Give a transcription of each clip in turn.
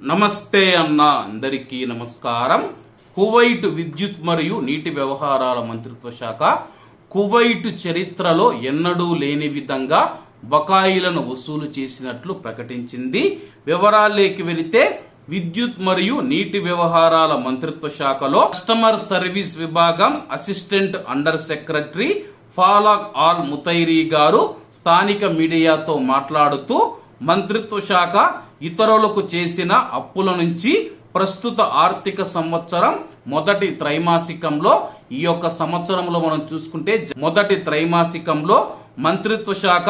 నమస్తే అన్న అందరికీ నమస్కారం. కువైట్ విద్యుత్ మరియు నీటి వ్యవహారాల మంత్రిత్వ శాఖ కువైట్ చరిత్రలో ఎన్నడూ లేని విధంగా బకాయిలను వసూలు చేసినట్లు ప్రకటించింది. వివరాల్లోకి వెళితే విద్యుత్ మరియు నీటి వ్యవహారాల మంత్రిత్వ శాఖలో కస్టమర్ సర్వీస్ విభాగం assistant under secretary Falak Al Mutairi గారు స్థానిక మీడియాతో మాట్లాడుతూ మంత్రిత్వ శాఖ ఇతరులకు చేసిన అప్పుల నుంచి ప్రస్తుత ఆర్థిక సంవత్సరం మొదటి త్రైమాసికంలో ఈ యొక్క సంవత్సరంలో మనం చూసుకుంటే మొదటి త్రైమాసికంలో మంత్రిత్వ శాఖ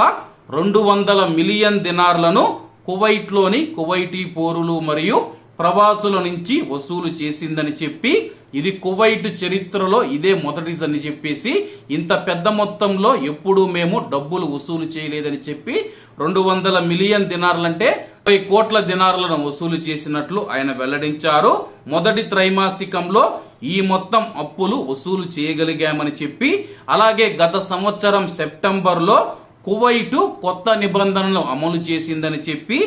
రెండు వందల మిలియన్ దినార్లను కువైట్లోని కువైటీ పోరులు మరియు ప్రవాసుల నుంచి వసూలు చేసిందని చెప్పి ఇది కువైట్ చరిత్రలో ఇదే మొదటిదని చెప్పేసి ఇంత పెద్ద మొత్తంలో ఎప్పుడూ మేము డబ్బులు వసూలు చేయలేదని చెప్పి రెండు వందల మిలియన్ దినార్లంటే ముప్పై కోట్ల దినార్లను వసూలు చేసినట్లు ఆయన వెల్లడించారు. మొదటి త్రైమాసికంలో ఈ మొత్తం అప్పులు వసూలు చేయగలిగామని చెప్పి అలాగే గత సంవత్సరం సెప్టెంబర్లో కువైటు కొత్త నిబంధనలు అమలు చేసిందని చెప్పి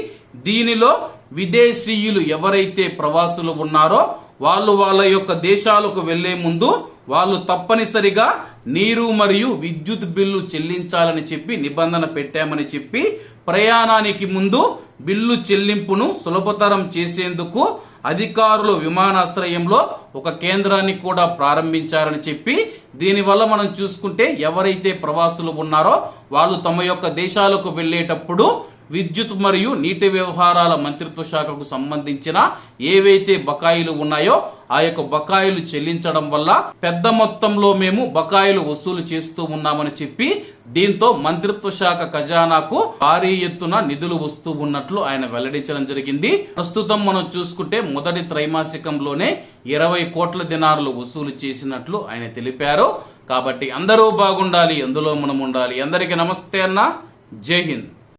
దీనిలో విదేశీయులు ఎవరైతే ప్రవాసులు ఉన్నారో వాళ్ళు వాళ్ళ యొక్క దేశాలకు వెళ్ళే ముందు వాళ్ళు తప్పనిసరిగా నీరు మరియు విద్యుత్ బిల్లు చెల్లించాలని చెప్పి నిబంధన పెట్టామని చెప్పి ప్రయాణానికి ముందు బిల్లు చెల్లింపును సులభతరం చేసేందుకు అధికారులు విమానాశ్రయంలో ఒక కేంద్రాన్ని కూడా ప్రారంభించారని చెప్పి దీనివల్ల మనం చూసుకుంటే ఎవరైతే ప్రవాసులు ఉన్నారో వాళ్ళు తమ యొక్క దేశాలకు వెళ్ళేటప్పుడు విద్యుత్ మరియు నీటి వ్యవహారాల మంత్రిత్వ శాఖకు సంబంధించిన ఏవైతే బకాయిలు ఉన్నాయో ఆ యొక్క బకాయిలు చెల్లించడం వల్ల పెద్ద మొత్తంలో మేము బకాయిలు వసూలు చేస్తూ ఉన్నామని చెప్పి దీంతో మంత్రిత్వ శాఖ ఖజానాకు భారీ ఎత్తున నిధులు వస్తూ ఉన్నట్లు ఆయన వెల్లడించడం జరిగింది. ప్రస్తుతం మనం చూసుకుంటే మొదటి త్రైమాసికంలోనే ఇరవై కోట్ల దినారులు వసూలు చేసినట్లు ఆయన తెలిపారు. కాబట్టి అందరూ బాగుండాలి అందులో మనం ఉండాలి. అందరికీ నమస్తే అన్న. జై హింద్.